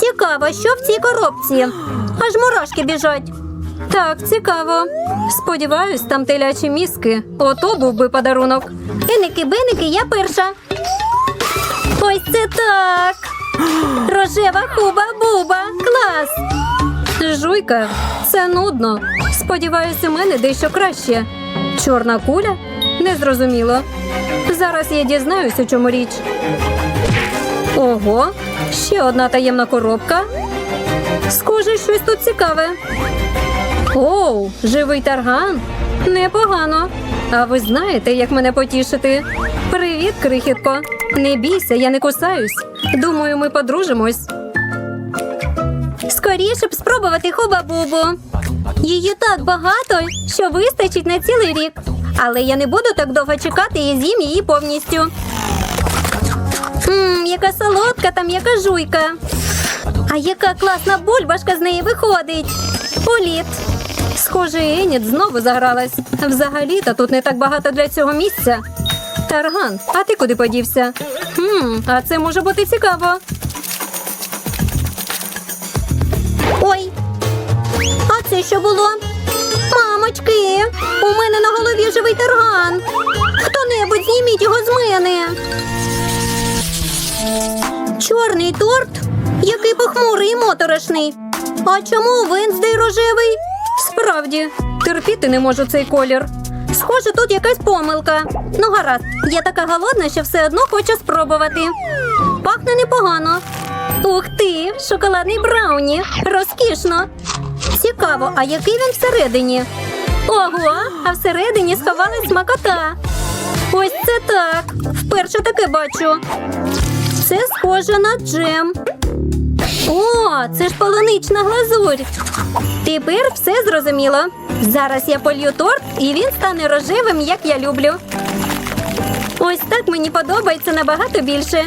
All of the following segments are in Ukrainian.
Цікаво, що в цій коробці? Аж мурашки біжать. Так, цікаво. Сподіваюсь, там телячі мізки. Ото був би подарунок. Еники, беники, я перша. Ось це так. Рожева хуба-буба. Клас. Жуйка, це нудно. Сподіваюсь, у мене дещо краще. Чорна куля? Незрозуміло. Зараз я дізнаюсь, у чому річ. Ого, ще одна таємна коробка. Схоже, щось тут цікаве. Оу, живий тарган. Непогано. А ви знаєте, як мене потішити? Привіт, крихітко. Не бійся, я не кусаюсь. Думаю, ми подружимось. Скоріше б спробувати хуба-бубу. Її так багато, що вистачить на цілий рік. Але я не буду так довго чекати і з'їм її повністю. Ммм, яка солодка там, яка жуйка. А яка класна бульбашка з неї виходить. Політ. Схоже, Еніт знову загралась. Взагалі-то тут не так багато для цього місця. Тарган, а ти куди подівся? Хм, а це може бути цікаво. Ой, а це що було? Мамочки, у мене на голові живий тарган. Хто-небудь зніміть його з мене. Чорний торт? Який похмурий і моторошний. А чому Венздей рожевий? Справді, терпіти не можу цей колір. Схоже, тут якась помилка. Ну, гаразд, я така голодна, що все одно хочу спробувати. Пахне непогано. Ух ти, шоколадний брауні. Розкішно. Цікаво, а який він всередині? Ого, а всередині сховалась смакота. Ось це так. Вперше таке бачу. Це схоже на джем. О, це ж полунична глазурь. Тепер все зрозуміло. Зараз я полью торт, і він стане рожевим, як я люблю. Ось так мені подобається набагато більше.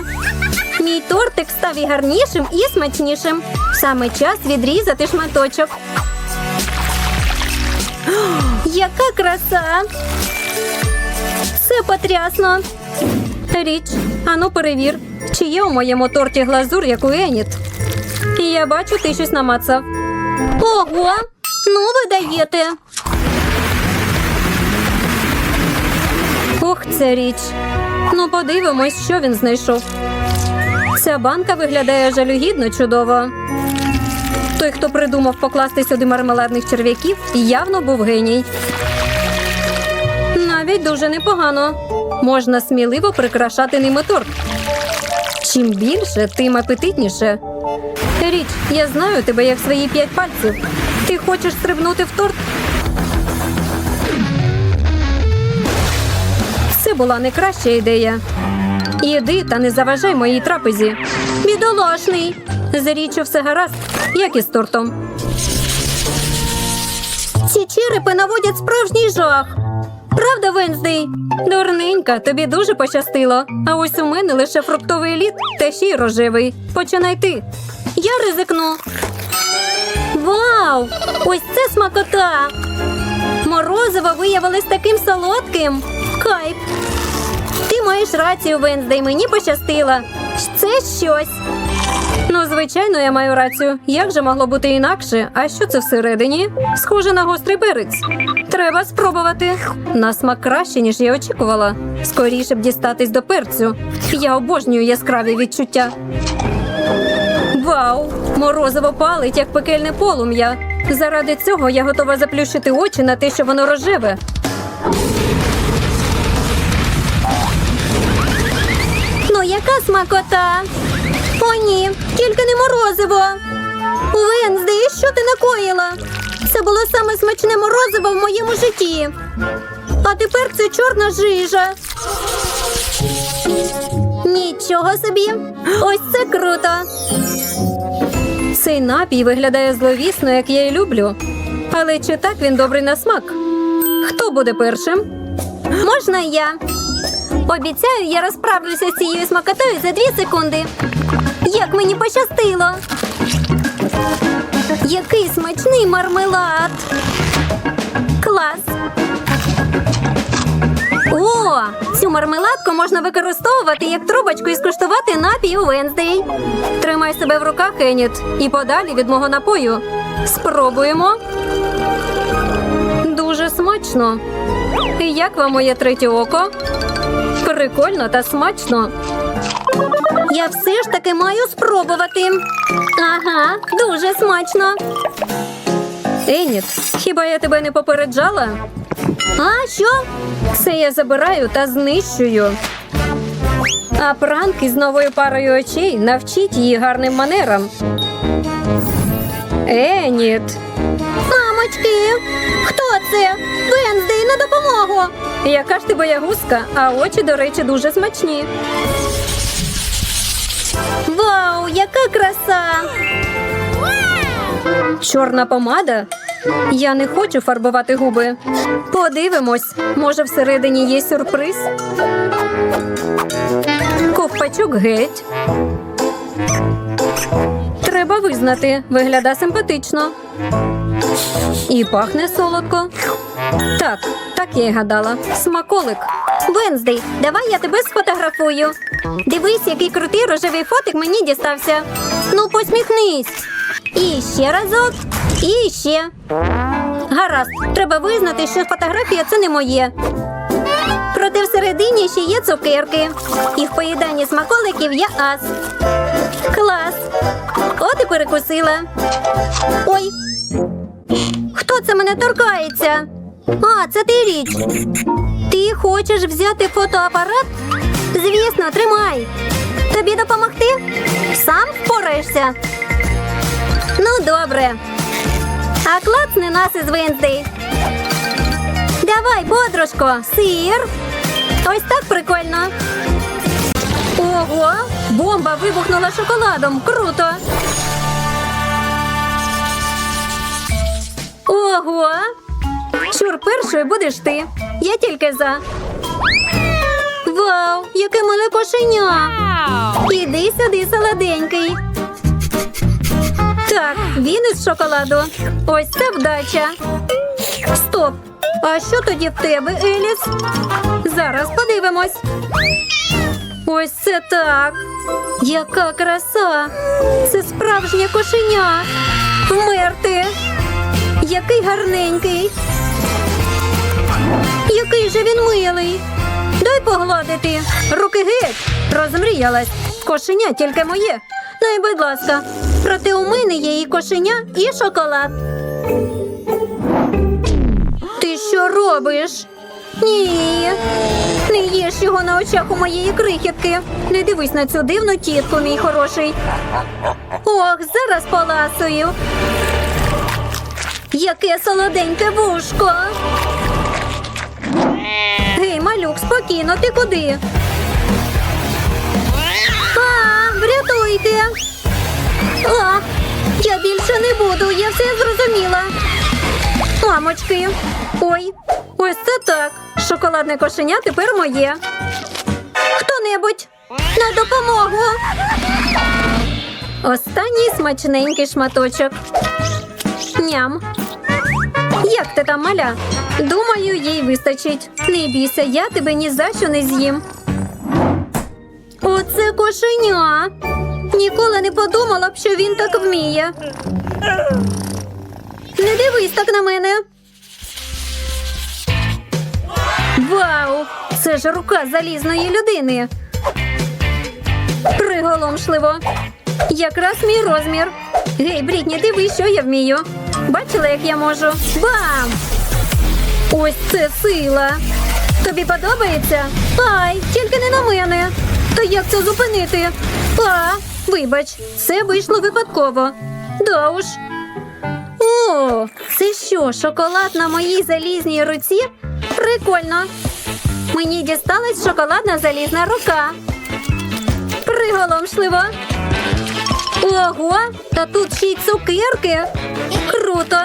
Мій тортик став і гарнішим, і смачнішим. Саме час відрізати шматочок. О, Яка краса! Це потрясно. Річ, ану перевір, чи є у моєму торті глазур, як у Еніт. Я бачу, ти щось намацав. Ого, ну ви даєте. Ох, це річ. Ну, подивимось, що він знайшов. Ця банка виглядає жалюгідно чудово. Той, хто придумав покласти сюди мармеладних черв'яків, явно був геній. Навіть дуже непогано. Можна сміливо прикрашати ними торт. Чим більше, тим апетитніше. Річ, я знаю тебе як свої п'ять пальців. Ти хочеш стрибнути в торт? Це була не краща ідея. Іди та не заважай моїй трапезі. Бідолашний. З річчю все гаразд, як і з тортом. Ці черепи наводять справжній жах. Правда, Венздей? Дурненька, тобі дуже пощастило. А ось у мене лише фруктовий лід та ще й рожевий. Починай ти. Я ризикну. Вау! Ось це смакота! Морозиво виявилось таким солодким. Кайф. Ти маєш рацію, Венздей, мені пощастило. Це щось. Ну, звичайно, я маю рацію. Як же могло бути інакше? А що це всередині? Схоже на гострий перець. Треба спробувати. На смак краще, ніж я очікувала. Скоріше б дістатись до перцю. Я обожнюю яскраві відчуття. Вау! Морозиво палить, як пекельне полум'я. Заради цього я готова заплющити очі на те, що воно рожеве. Ну, яка смакота? О, ні, тільки не морозиво. Венздей, що ти накоїла? Це було саме смачне морозиво в моєму житті. А тепер це чорна жижа. Нічого собі. Ось це круто. Цей напій виглядає зловісно, як я й люблю. Але чи так він добрий на смак? Хто буде першим? Можна я. Обіцяю, я розправлюся з цією смакотою за дві секунди. Як мені пощастило. Який смачний мармелад. Клас. О, цю мармеладку можна використовувати як трубочку і скуштувати напій у Венздей. Тримай себе в руках, Еніт, і подалі від мого напою. Спробуємо. Дуже смачно. Як вам моє третє око? Прикольно та смачно. Я все ж таки маю спробувати. Ага, дуже смачно. Еніт, хіба я тебе не попереджала? А що? Це я забираю та знищую. А пранк із новою парою очей навчить її гарним манерам. Еніт. Мамочки, хто це? Венздей на допомогу. Яка ж ти боягузка, а очі, до речі, дуже смачні. Вау, яка краса! Чорна помада? Я не хочу фарбувати губи. Подивимось, може всередині є сюрприз. Ковпачок геть. Треба визнати, вигляда симпатично. І пахне солодко. Так, так я й гадала. Смаколик. Венздей, давай я тебе сфотографую. Дивись, який крутий рожевий фотик мені дістався. Ну, посміхнись. І ще разок, і ще. Гаразд, треба визнати, що фотографія це не моє. Проте всередині ще є цукерки. І в поїданні смаколиків я ас. Клас. От і перекусила. Ой. Хто це мене торкається? А, це ти річ. Ти хочеш взяти фотоапарат? Звісно, тримай. Тобі допомогти? Сам впораєшся. Ну, добре. А клацни нас із Венздей. Давай, подружко, сир. Ось так прикольно. Ого, бомба вибухнула шоколадом. Круто. Ого. Чур першою будеш ти. Я тільки за. Вау, яке миле кошеня. Іди сюди, солоденький. Так, він із шоколаду. Ось це вдача. Стоп. А що тоді в тебе, Еліс? Зараз подивимось. Ось це так. Яка краса! Це справжнє кошеня. Вмерти. Який гарненький. Який же він милий. Дай погладити. Руки геть. Розмріялась. Кошеня тільки моє. Ну і будь ласка. Проте у мене є і кошеня, і шоколад. Ти що робиш? Ні. Не їж його на очах у моєї крихітки. Не дивись на цю дивну тітку, мій хороший. Ох, зараз поласую. Яке солоденьке вушко. Гей, малюк, спокійно, ти куди? А, врятуйте. А, я більше не буду, я все зрозуміла. Мамочки. Ой, ось це так. Шоколадне кошеня тепер моє. Хто-небудь на допомогу. Останній смачненький шматочок. Ням. Як ти там, маля? Думаю, їй вистачить. Не бійся, я тебе ні за що не з'їм. Оце кошеня. Ніколи не подумала б, що він так вміє. Не дивись так на мене. Вау! Це ж рука залізної людини. Приголомшливо. Якраз мій розмір. Гей, Брітні, дивись, що я вмію. Бачила, як я можу? Бам! Ось це сила. Тобі подобається? Ай, тільки не на мене. То як це зупинити? А, вибач, це вийшло випадково. Да уж. О, це що, шоколад на моїй залізній руці? Прикольно. Мені дісталась шоколадна залізна рука. Приголомшливо. Ого, та тут ще й цукерки. Круто.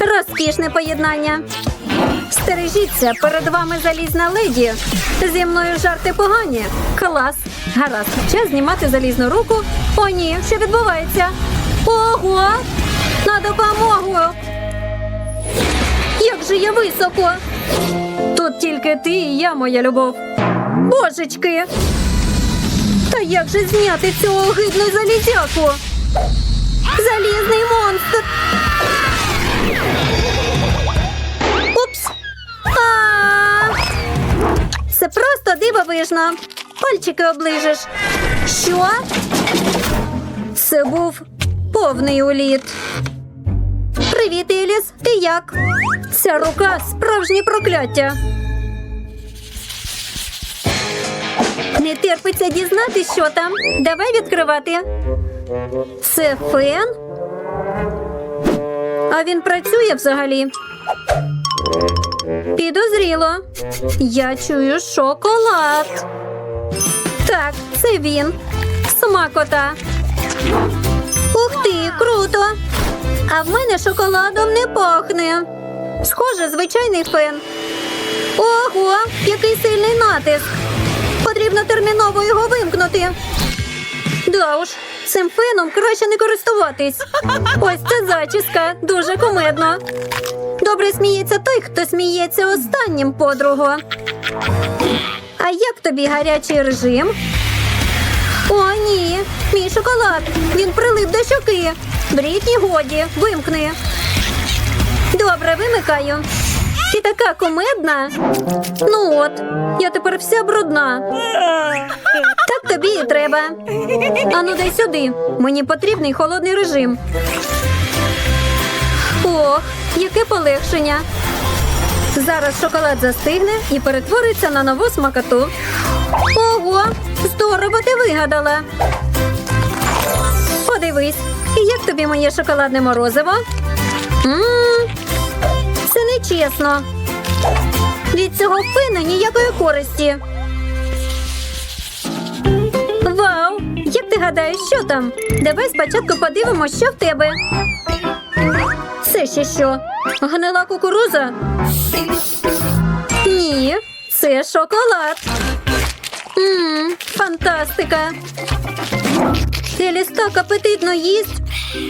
Розкішне поєднання. Стережіться, перед вами залізна леді. Зі мною жарти погані. Клас. Гаразд, час знімати залізну руку. О, ні, що відбувається? Ого! На допомогу! Як же я високо! Тут тільки ти і я, моя любов. Божечки! Як же зняти цього огидну залізяку? Залізний монстр. Упс. Це просто дивовижно. Пальчики оближеш. Що? Це був повний уліт. Привіт, Еліс. Ти як? Ця рука справжнє прокляття. Не терпиться дізнатися, що там. Давай відкривати. Це фен? А він працює взагалі. Підозріло. Я чую шоколад. Так, це він. Смакота. Ух ти, круто! А в мене шоколадом не пахне. Схоже, звичайний фен. Ого, який сильний натиск. Потрібно терміново його вимкнути. Да уж, цим феном краще не користуватись. Ось це зачіска, дуже кумедно. Добре сміється той, хто сміється останнім подруго. А як тобі гарячий режим? О, ні, мій шоколад. Він прилип до щоки. Брітні годі, вимкни. Добре, вимикаю. Така кумедна. Ну от, я тепер вся брудна. Так тобі і треба. Ану, дай сюди. Мені потрібний холодний режим. Ох, яке полегшення. Зараз шоколад застигне і перетвориться на нову смакоту. Ого, здорово ти вигадала. Подивись, і як тобі моє шоколадне морозиво? Ммм, це нечесно. Від цього фена ніякої користі. Вау! Як ти гадаєш, що там? Давай спочатку подивимося, що в тебе. Це ще що? Гнила кукуруза? Ні, це шоколад. Ммм, фантастика. Еліс так апетитно їсть.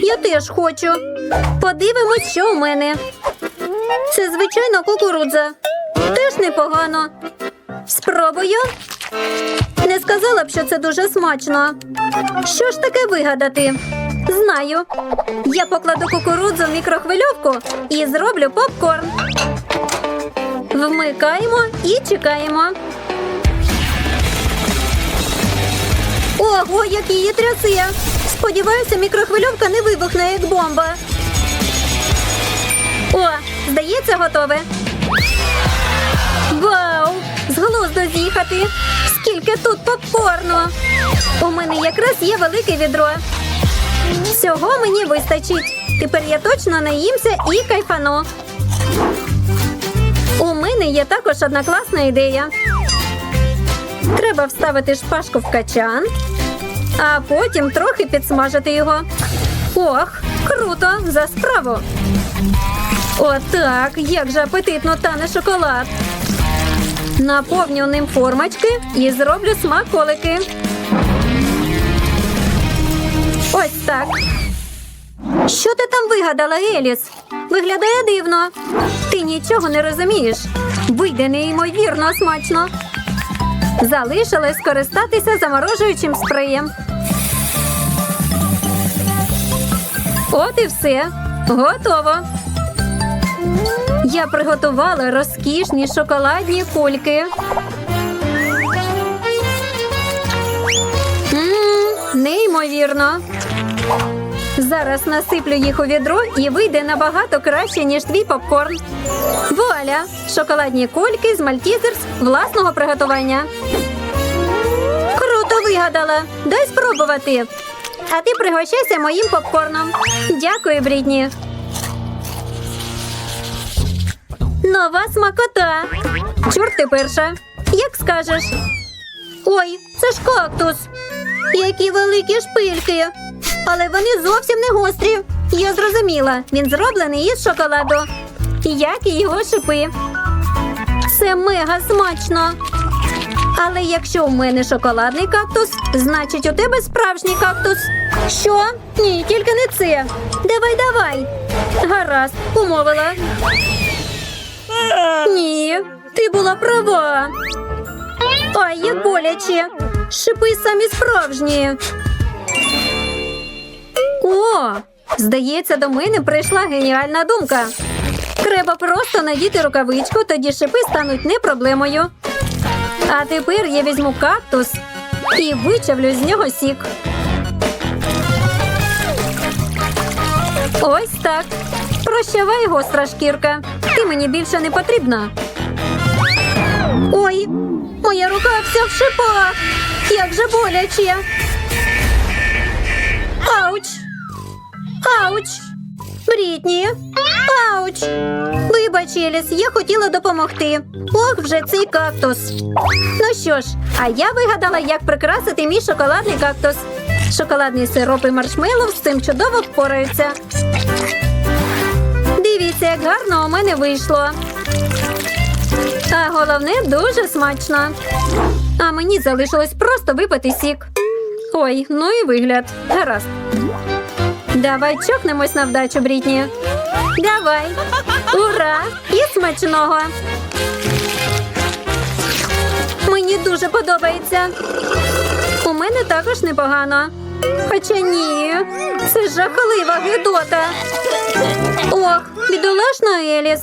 Я теж хочу. Подивимось, що у мене. Це звичайна кукурудза. Теж непогано. Спробую. Не сказала б, що це дуже смачно. Що ж таке вигадати? Знаю. Я покладу кукурудзу в мікрохвильовку і зроблю попкорн. Вмикаємо і чекаємо. Ого, як її трясе! Сподіваюся, мікрохвильовка не вибухне, як бомба. О, здається, готове. Вау! З глузду з'їхати! Скільки тут попкорну! У мене якраз є велике відро. Всього мені вистачить. Тепер я точно наїмся і кайфану. У мене є також одна класна ідея. Треба вставити шпажку в качан, а потім трохи підсмажити його. Ох, круто! За справу! Отак, як же апетитно тане шоколад. Наповню ним формочки і зроблю смаколики. Ось так. Що ти там вигадала, Еліс? Виглядає дивно. Ти нічого не розумієш. Вийде неймовірно смачно. Залишилось скористатися заморожуючим спреєм. От і все. Готово. Я приготувала розкішні шоколадні кульки. Мм, неймовірно. Зараз насиплю їх у відро і вийде набагато краще, ніж твій попкорн. Вуаля! Шоколадні кульки з мальтізерс власного приготування. Круто вигадала. Дай спробувати. А ти пригощайся моїм попкорном. Дякую, Брідні. Нова смакота. Чорт ти перша. Як скажеш? Ой, це ж кактус. Які великі шпильки. Але вони зовсім не гострі. Я зрозуміла, він зроблений із шоколаду. Як і його шипи. Це мега смачно. Але якщо у мене шоколадний кактус, значить у тебе справжній кактус. Що? Ні, тільки не це. Давай, давай. Гаразд, умовила. Ні, ти була права. Ай, як боляче. Шипи самі справжні. О, здається, до мене прийшла геніальна думка. Треба просто надіти рукавичку, тоді шипи стануть не проблемою. А тепер я візьму кактус і вичавлю з нього сік. Ось так. Прощавай, гостра шкірка. Ти мені більше не потрібна. Ой, моя рука вся в шипах. Як же боляче. Ауч. Ауч. Брітні. Ауч. Вибач, Еліс, я хотіла допомогти. Ох, вже цей кактус. Ну що ж, а я вигадала, як прикрасити мій шоколадний кактус. Шоколадний сироп і маршмеллоу з цим чудово впораються. Дивіться, як гарно у мене вийшло. А головне дуже смачно. А мені залишилось просто випити сік. Ой, ну і вигляд. Гаразд. Давай чокнемось на вдачу, Брітні. Давай. Ура! І смачного. Мені дуже подобається. У мене також непогано. Хоча ні, це жахлива гидота. Ох, бідолашна Еліс.